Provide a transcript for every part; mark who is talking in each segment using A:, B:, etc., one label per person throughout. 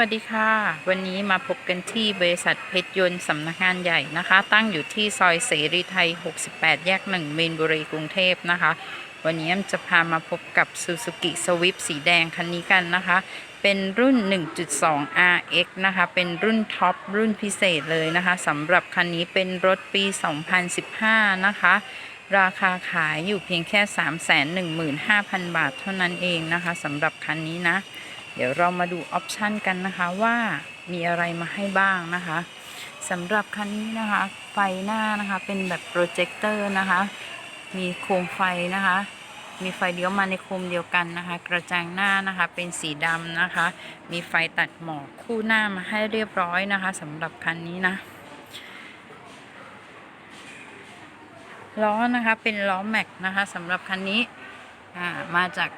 A: วัสดีค่ะ วันนี้มาพบกันที่บริษัทเพชรยนต์สำนักงานใหญ่นะคะ ตั้งอยู่ที่ซอยเสรีไทย 68 แยก 1 เมนบุรีกรุงเทพนะคะ วันนี้จะพามาพบกับ Suzuki Swift สีแดงคันนี้กันนะคะ เป็นรุ่น 1.2 RX นะคะ เป็นรุ่นท็อปรุ่นพิเศษเลยนะคะสำหรับคันนี้เป็นรถปี 2015 นะคะราคาขายอยู่เพียงแค่ 315,000 บาทเท่านั้นเองนะคะสำหรับคันนี้นะ เดี๋ยวเรามาดูออปชันกันนะคะว่ามีอะไรมาให้บ้างนะคะสำหรับคันนี้นะคะไฟหน้านะคะเป็นแบบโปรเจคเตอร์นะคะ มีโคมไฟนะคะ มีไฟเลี้ยวมาในโคมเดียวกันนะคะ กระจังหน้านะคะเป็นสีดำนะคะ มีไฟตัดหมอกคู่หน้ามาให้เรียบร้อยนะคะสำหรับคันนี้นะล้อนะคะเป็นล้อแม็กนะคะสำหรับคันนี้มาจาก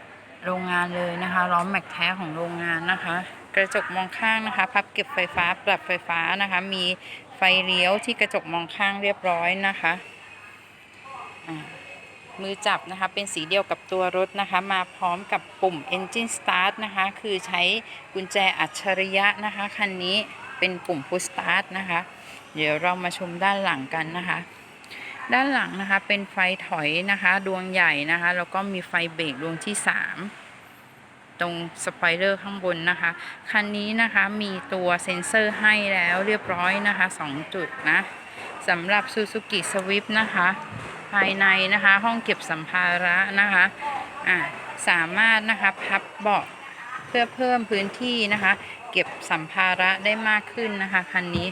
A: โรงงานเลยนะคะล้อแม็กแท้ของโรงงานนะคะ กระจกมองข้างนะคะ พับเก็บไฟฟ้าปรับไฟฟ้านะคะ มีไฟเลี้ยวที่กระจกมองข้างเรียบร้อยนะคะมือจับนะคะเป็นสีเดียวกับตัวรถนะคะ มาพร้อมกับปุ่ม Engine Start นะคะ คือใช้กุญแจอัจฉริยะนะคะ คันนี้เป็นปุ่ม Push Start นะคะ เดี๋ยวเรามาชมด้านหลังกันนะคะ ด้านหลังนะคะเป็นไฟถอยนะคะดวงใหญ่นะคะแล้วก็มีไฟเบรกดวงที่ 3 ตรงสไปเลอร์ข้างบนนะคะ คันนี้นะคะมีตัวเซ็นเซอร์ให้แล้วเรียบร้อยนะคะ 2 จุดนะสำหรับ Suzuki Swift นะคะ ภายในนะคะห้องเก็บสัมภาระนะคะอ่าสามารถนะคะพับเบาะเพื่อเพิ่มพื้นที่นะคะ เก็บสัมภาระได้มากขึ้นนะคะคันนี้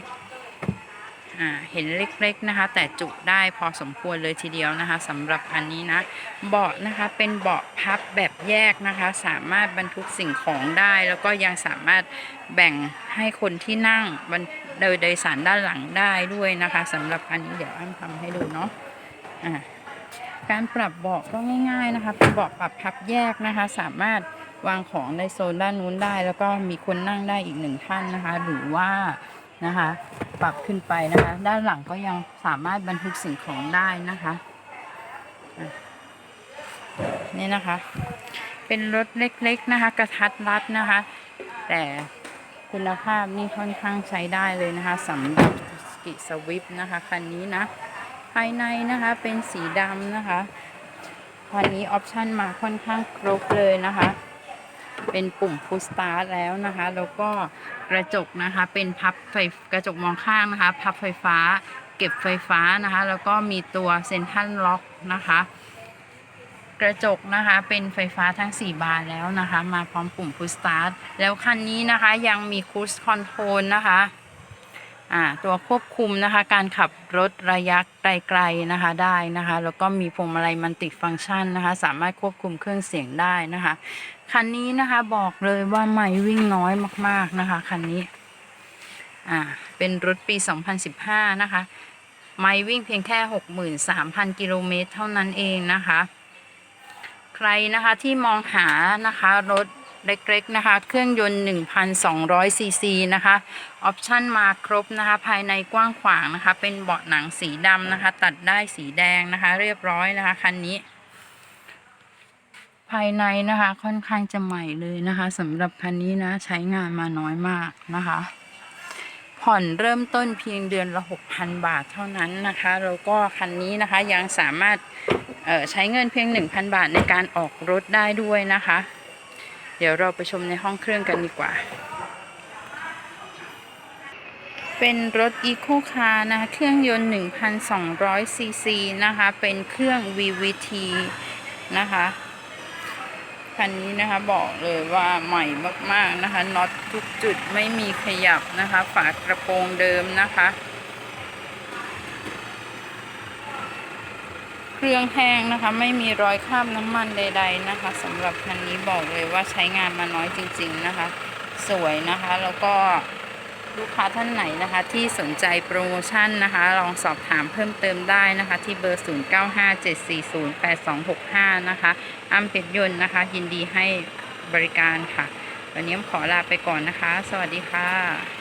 A: เห็นเล็กๆนะคะ แต่จุได้พอสมควรเลยทีเดียวนะคะสำหรับอันนี้นะ เบาะนะคะเป็นเบาะพับแบบแยกนะคะ สามารถบรรทุกสิ่งของได้ แล้วก็ยังสามารถแบ่งให้คนที่นั่งโดยโดยสารด้านหลังได้ด้วยนะคะสำหรับอันนี้เดี๋ยวอ้ำทำให้ดูเนาะการปรับเบาะก็ง่ายๆนะคะเป็นเบาะปรับพับแยกนะคะ สามารถวางของในโซนด้านนู้นได้ แล้วก็มีคนนั่งได้อีกหนึ่งท่านนะคะ หรือว่า นะคะ ปรับขึ้นไปนะคะ ด้านหลังก็ยังสามารถบรรทุกสิ่งของได้นะคะนี่นะคะ เป็นรถเล็กๆนะคะ กระทัดรัดนะคะ แต่คุณภาพนี่ค่อนข้างใช้ได้เลยนะคะสำหรับสกิสวิฟนะคะคันนี้นะ ภายในนะคะเป็นสีดำนะคะคันนี้ออปชันมาค่อนข้างครบเลยนะคะ เป็นปุ่มพุสตาร์แล้วนะคะ แล้วก็กระจกนะคะ เป็นพับไฟกระจกมองข้างนะคะ พับไฟฟ้า เก็บไฟฟ้านะคะ แล้วก็มีตัวเซนทันล็อกนะคะ กระจกนะคะเป็นไฟฟ้าทั้ง 4 บานแล้วนะคะ มาพร้อมปุ่มพุสตาร์แล้วคันนี้นะคะยังมีคูสคอนโทรลนะคะ ตัวควบคุมนะคะ การขับรถระยะไกลๆนะคะได้นะคะ แล้วก็มีพวงมาลัยมันติฟังก์ชันนะคะ สามารถควบคุมเครื่องเสียงได้นะคะ คันนี้นะคะบอกเลยว่าไม่วิ่งน้อยมากๆนะคะคันนี้อ่าเป็นรถปี 2015 นะคะ ไม่วิ่งเพียงแค่ 63,000 กิโลเมตรเท่านั้นเองนะคะ ใครนะคะที่มองหานะคะรถ เล็กๆนะคะ เครื่องยนต์ 1,200 ซีซีนะคะ ออปชันมาครบนะคะ ภายในกว้างขวางนะคะ เป็นเบาะหนังสีดำนะคะ ตัดได้สีแดงนะคะ เรียบร้อยนะคะคันนี้ ภายในนะคะค่อนข้างจะใหม่เลยนะคะสำหรับคันนี้นะใช้งานมาน้อยมากนะคะ ผ่อนเริ่มต้นเพียงเดือนละ 6,000 บาทเท่านั้นนะคะแล้วก็คันนี้นะคะยังสามารถใช้เงินเพียง 1,000 บาทในการออกรถได้ด้วยนะคะ เดี๋ยวเราไปชมในห้องเครื่องกันดีกว่า เป็นรถ Eco Car นะคะเครื่องยนต์ 1,200 ซีซีนะคะ เป็นเครื่อง VVT นะคะคันนี้นะคะบอกเลยว่าใหม่มากๆนะคะน็อตทุกจุดไม่มีขยับนะคะ ฝากระโปรงเดิมนะคะ เครื่องแห้งนะคะ ไม่มีรอยคราบน้ำมันใด ๆนะคะสำหรับคันนี้บอกเลยว่าใช้งานมาน้อยจริง ๆนะคะ สวยนะคะแล้วก็ลูกค้าท่านไหนนะคะที่สนใจโปรโมชั่นนะคะ ลองสอบถามเพิ่มเติมได้นะคะ ที่เบอร์ 0957408265 นะคะอ้ำเพชรยนต์นะคะ ยินดีให้บริการค่ะ วันนี้ขอลาไปก่อนนะคะ สวัสดีค่ะ